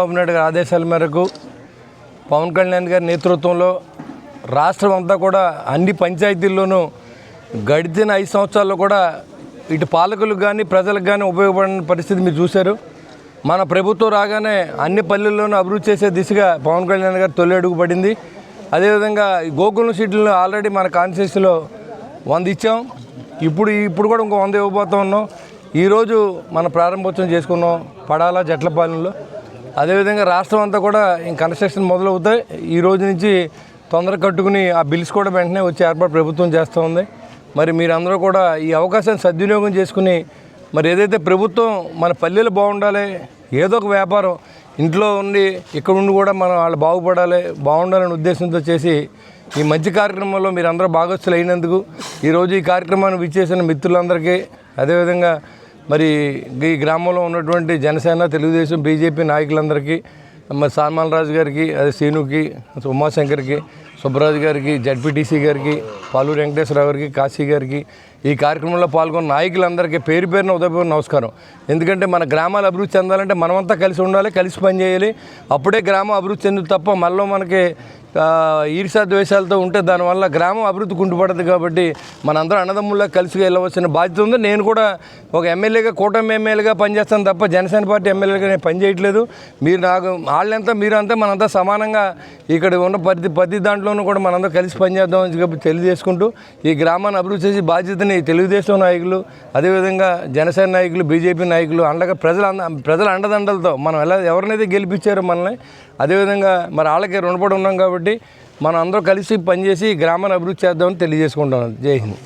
చంద్రబాబు నాయుడు గారి ఆదేశాల మేరకు పవన్ కళ్యాణ్ గారి నేతృత్వంలో రాష్ట్రం అంతా కూడా అన్ని పంచాయతీల్లోనూ గడిచిన ఐదు సంవత్సరాల్లో కూడా ఇటు పాలకులకు కానీ ప్రజలకు కానీ ఉపయోగపడిన పరిస్థితి మీరు చూశారు. మన ప్రభుత్వం రాగానే అన్ని పల్లెల్లోనూ అభివృద్ధి చేసే దిశగా పవన్ కళ్యాణ్ గారు తొలి అడుగు పడింది. అదేవిధంగా గోకులం సీట్లను ఆల్రెడీ మన కాన్స్టిట్యూన్సీలో వంద ఇచ్చాం. ఇప్పుడు ఇప్పుడు కూడా ఇంకో వంద ఇవ్వబోతా ఉన్నాం. ఈరోజు మన ప్రారంభోత్సవం చేసుకున్నాం పడాల జట్లపాలెంలో అదేవిధంగా రాష్ట్రం అంతా కూడా ఇంక కన్స్ట్రక్షన్ మొదలవుతాయి. ఈ రోజు నుంచి తొందర కట్టుకుని ఆ బిల్స్ కూడా వెంటనే వచ్చే ఏర్పాటు ప్రభుత్వం చేస్తూ ఉంది. మరి మీరందరూ కూడా ఈ అవకాశాన్ని సద్వినియోగం చేసుకుని మరి ఏదైతే ప్రభుత్వం మన పల్లెలు బాగుండాలి ఏదో ఒక వ్యాపారం ఇంట్లో ఉండి ఇక్కడ ఉండి కూడా మనం వాళ్ళు బాగుపడాలి బాగుండాలనే ఉద్దేశంతో చేసి ఈ మంచి కార్యక్రమంలో మీరు అందరూ భాగస్థులు అయినందుకు ఈరోజు ఈ కార్యక్రమాన్ని విచ్చేసిన మిత్రులందరికీ అదేవిధంగా మరి ఈ గ్రామంలో ఉన్నటువంటి జనసేన తెలుగుదేశం బీజేపీ నాయకులందరికీ మరి సాల్మాన్ రాజు గారికి అదే సీనుకి ఉమాశంకర్కి సుబ్బరాజు గారికి జడ్పీటీసీ గారికి పాలూరు వెంకటేశ్వరరావు గారికి కాశీ గారికి ఈ కార్యక్రమంలో పాల్గొన్న నాయకులందరికీ పేరు పేరున ఉదయపూర్ నమస్కారం. ఎందుకంటే మన గ్రామాలు అభివృద్ధి చెందాలంటే మనమంతా కలిసి ఉండాలి కలిసి పనిచేయాలి అప్పుడే గ్రామం అభివృద్ధి చెందుతుంది తప్ప మనలో మనకి ఆ, ద్వేషాలతో ఉంటే దానివల్ల గ్రామం అభివృద్ధి కుంటుపడదు కాబట్టి మనందరం అన్నదమ్ముల్లా కలిసి వెళ్ళవలసిన బాధ్యత ఉంది. నేను కూడా ఒక ఎమ్మెల్యేగా కూటమి ఎమ్మెల్యేగా పనిచేస్తాను తప్ప జనసేన పార్టీ ఎమ్మెల్యేగా నేను పనిచేయట్లేదు మీరు నాకు వాళ్ళంతా మీరంతా మనంతా సమానంగా ఇక్కడ ఉన్న ప్రతి ప్రతి దాంట్లోనూ కూడా మనందరం కలిసి పనిచేద్దాం అని చెప్పి తెలియజేసుకుంటూ ఈ గ్రామాన్ని అభివృద్ధి చేసే బాధ్యతని తెలుగుదేశం నాయకులు అదేవిధంగా జనసేన నాయకులు బీజేపీ నాయకులు అండగా ప్రజల ప్రజల అండదండలతో మనం ఎలా ఎవరినైతే గెలిపించారో మనల్ని అదేవిధంగా మరి వాళ్ళకి రుణపడి ఉన్నాం కాబట్టి కాబట్టి మనం అందరూ కలిసి పనిచేసి గ్రామాన్ని అభివృద్ధి చేద్దామని తెలియజేసుకుంటాం జై హింద్.